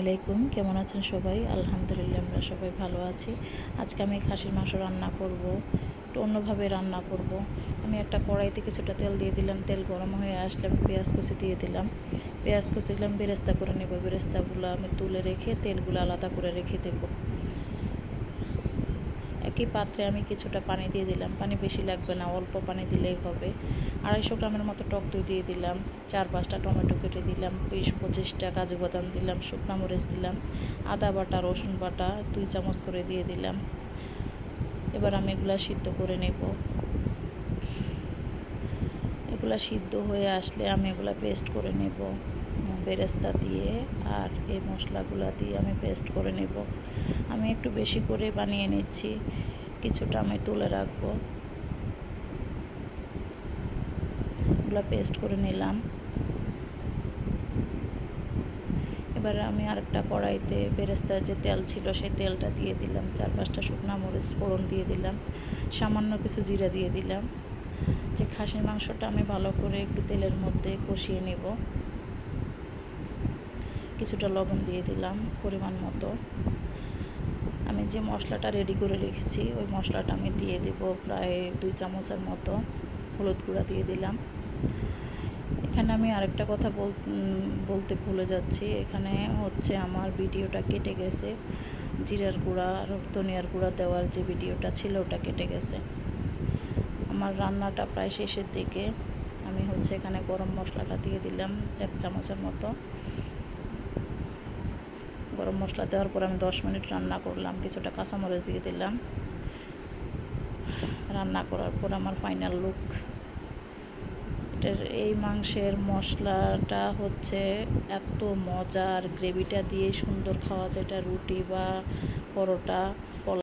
আলাইকুম, কেমন আছেন সবাই? আলহামদুলিল্লাহ, আমরা সবাই ভালো আছি। আজকে আমি খাসির মাংস রান্না করব, একটু অন্যভাবে রান্না করব। আমি একটা কড়াইতে কিছুটা তেল দিয়ে দিলাম, তেল গরম হয়ে আসলে আমি পেঁয়াজ কুচি দিয়ে দিলাম। পেঁয়াজ কুচি দিলাম, বেরেস্তা করে নেব। বেরেস্তাগুলো আমি তুলে রেখে তেলগুলো আলাদা করে রেখে দেবো। একই পাত্রে আমি কিছুটা পানি দিয়ে দিলাম। পানি বেশি লাগবে না, অল্প পানি দিলেই হবে। আড়াইশো গ্রামের মতো টক দই দিয়ে দিলাম। চার পাঁচটা টমেটো কেটে দিলাম। বিশ পঁচিশটা কাজু বাদাম দিলাম, শুকনো মরিচ দিলাম, আদা বাটা, রসুন বাটা দুই চামচ করে দিয়ে দিলাম। এবার আমি এগুলা সিদ্ধ করে নেব। এগুলা সিদ্ধ হয়ে আসলে আমি এগুলা পেস্ট করে নেব, বেরেস্তা দিয়ে আর এই মশলাগুলো দিয়ে আমি পেস্ট করে নেব। আমি একটু বেশি করে বানিয়ে নিচ্ছি, কিছুটা আমি তুলে রাখব। এগুলো পেস্ট করে নিলাম। এবার আমি আরেকটা কড়াইতে বেরেস্তার যে তেল ছিল সেই তেলটা দিয়ে দিলাম, চার পাঁচটা শুকনো মরিচ ফোড়ন দিয়ে দিলাম, সামান্য কিছু জিরা দিয়ে দিলাম। যে খাসির মাংসটা আমি ভালো করে একটু তেলের মধ্যে কষিয়ে নেব। কিছুটা লবণ দিয়ে দিলাম পরিমাণ মতো। আমি যে মশলাটা রেডি করে রেখেছি, ওই মশলাটা আমি দিয়ে দেব প্রায় দুই চামচের মতো হলুদ গুঁড়া দিয়ে দিলাম। এখানে আমি আরেকটা কথা বলতে ভুলে যাচ্ছি। এখানে হচ্ছে আমার ভিডিওটা কেটে গেছে। জিরার গুঁড়া আর ধনিয়ার গুঁড়া দেওয়ার যে ভিডিওটা ছিল ওটা কেটে গেছে। আমার রান্নাটা প্রায় শেষের দিকে। আমি হচ্ছে এখানে গরম মশলাটা দিয়ে দিলাম এক চামচের মতো। গরম মশলা দেওয়ার পর আমি দশ মিনিট রান্না করলাম, কিছুটা কাঁচামরিচ দিয়ে দিলাম। রান্না করার পর আমার ফাইনাল লুক এটার এই মাংসের মশলাটা হচ্ছে এত মজার। গ্রেভিটা দিয়ে সুন্দর খাওয়া যায়, এটা রুটি বা পরোটা